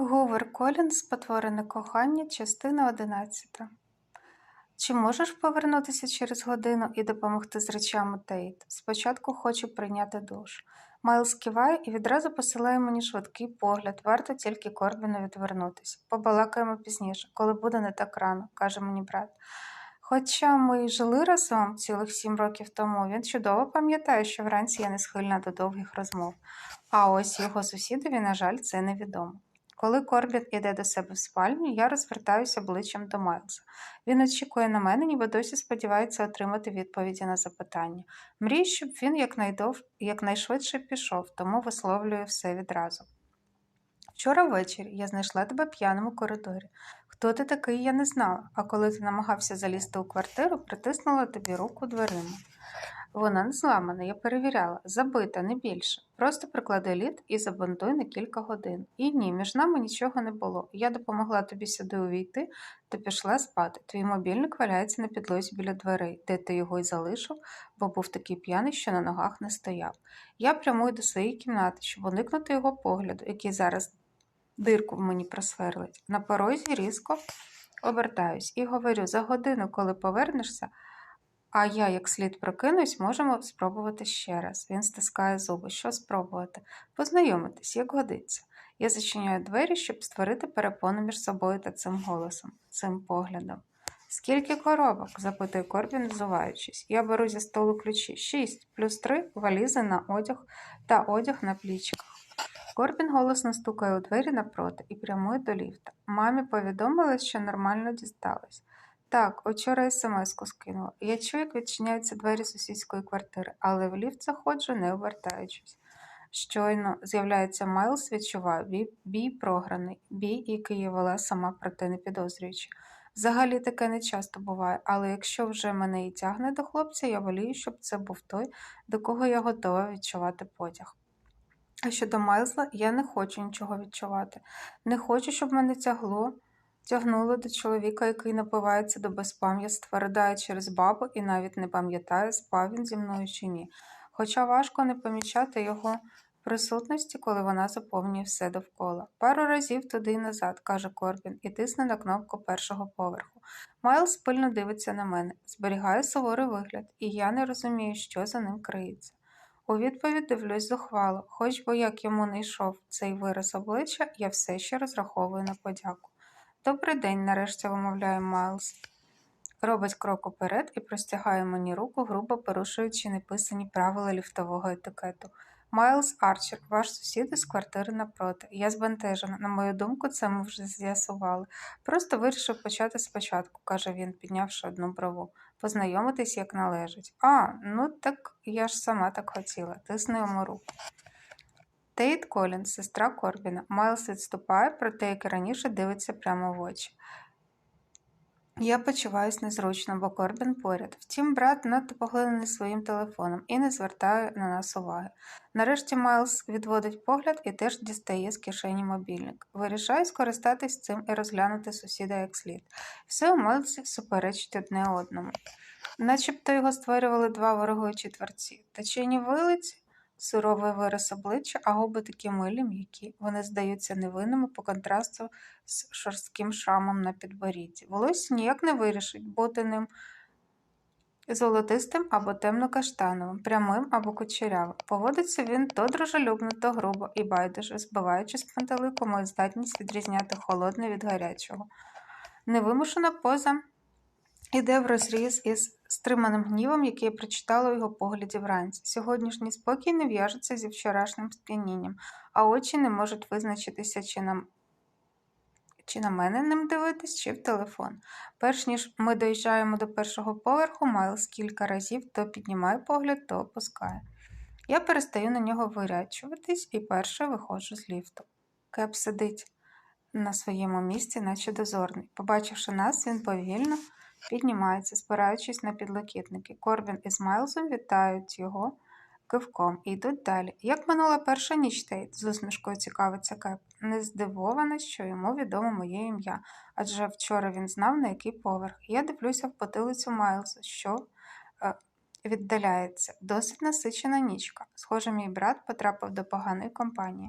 Гувер Колінс Спотворене кохання, частина 11. Чи можеш повернутися через годину і допомогти з речами Тейт? Спочатку хочу прийняти душ. Майлз киває і відразу посилає мені швидкий погляд, варто тільки Корбіну відвернутися. Побалакаємо пізніше, коли буде не так рано, каже мені брат. Хоча ми й жили разом цілих сім років тому, він чудово пам'ятає, що вранці я не схильна до довгих розмов. А ось його сусідові, на жаль, це невідомо. Коли Корбін іде до себе в спальню, я розвертаюся обличчям до Майлза. Він очікує на мене, ніби досі сподівається отримати відповіді на запитання. Мрію, щоб він якнайдов... якнайшвидше пішов, тому висловлюю все відразу. Вчора ввечері я знайшла тебе п'яним у коридорі. Хто ти такий, я не знала, а коли ти намагався залізти у квартиру, притиснула тобі руку дверима. Вона не зламана, я перевіряла, забита, не більше. Просто приклади лід і забинтуй на кілька годин. І ні, між нами нічого не було. Я допомогла тобі сюди увійти та пішла спати. Твій мобільник валяється на підлозі біля дверей, де ти його й залишив, бо був такий п'яний, що на ногах не стояв. Я прямую до своєї кімнати, щоб уникнути його погляду, який зараз дирку в мені просверлить. На порозі різко обертаюсь і говорю: за годину, коли повернешся. А я, як слід прокинусь, можемо спробувати ще раз. Він стискає зуби. Що спробувати? Познайомитись, як годиться. Я зачиняю двері, щоб створити перепону між собою та цим голосом, цим поглядом. Скільки коробок? запитує Корбін, взуваючись. Я беру зі столу ключі. Шість плюс три валізи на одяг та одяг на плічках. Корбін голосно стукає у двері напроти і прямує до ліфта. Мамі повідомили, що нормально дісталось. Так, учора смс-ку скинула. Я чую, як відчиняються двері сусідської квартири, але в ліфт заходжу, не обертаючись. Щойно з'являється Майлз, відчуваю, бій, бій програний, бій, який я вела сама проте не підозрюючи. Взагалі таке не часто буває, але якщо вже мене і тягне до хлопця, я волію, щоб це був той, до кого я готова відчувати потяг. А щодо Майлзла, я не хочу нічого відчувати. Не хочу, щоб мене тягло тягнуло до чоловіка, який напивається до безпам'ятства, ридає через бабу і навіть не пам'ятає, спав він зі мною чи ні. Хоча важко не помічати його присутності, коли вона заповнює все довкола. Пару разів туди й назад, каже Корбін, і тисне на кнопку першого поверху. Майлз пильно дивиться на мене, зберігає суворий вигляд, і я не розумію, що за ним криється. У відповідь дивлюсь зухвало, хоч бо як йому не йшов цей вираз обличчя, я все ще розраховую на подяку. Добрий день, нарешті вимовляє Майлз. Робить крок уперед і простягає мені руку, грубо порушуючи неписані правила ліфтового етикету. Майлз Арчер, ваш сусід із квартири напроти. Я збентежена. На мою думку, це ми вже з'ясували. Просто вирішив почати спочатку, каже він, піднявши одну брову. Познайомитись як належить. А, ну так я ж сама так хотіла. Тисне йому руку. Тейт Колінс, сестра Корбіна. Майлз відступає, проте, як і раніше, дивиться прямо в очі. Я почуваюся незручно, бо Корбін поряд. Втім, брат надто поглинений своїм телефоном і не звертає на нас уваги. Нарешті Майлз відводить погляд і теж дістає з кишені мобільник. Вирішаю скористатись цим і розглянути сусіда як слід. Все у Майлзі суперечить одне одному. Начебто його створювали два ворогуючі творці. Течені вилиці суровий вираз обличчя, а губи такі милі, м'які. Вони здаються невинними по контрасту з шорстким шрамом на підборідді. Волосся ніяк не вирішить бути ним золотистим або темно-каштановим, прямим або кучерявим. Поводиться він то дружелюбно, то грубо і байдуже, збиваючи з пантелику мою здатність відрізняти холодне від гарячого. Невимушена поза іде в розріз із стриманим гнівом, який я прочитала у його погляді вранці. Сьогоднішній спокій не в'яжеться зі вчорашнім сп'янінням, а очі не можуть визначитися, чи на, чи на мене ним дивитись, чи в телефон. Перш ніж ми доїжджаємо до першого поверху, Майлз кілька разів то піднімає погляд, то опускає. Я перестаю на нього вирячуватись і перше виходжу з ліфту. Кеп сидить на своєму місці, наче дозорний. Побачивши нас, він повільно. Піднімається, спираючись на підлокітники. Корбін із Майлзом вітають його кивком і йдуть далі. Як минула перша ніч Тейт, з усмішкою цікавиться Кеп. Не здивована, що йому відомо моє ім'я, адже вчора він знав, на який поверх. Я дивлюся в потилицю Майлза, що е, віддаляється. Досить насичена нічка. Схоже, мій брат потрапив до поганої компанії.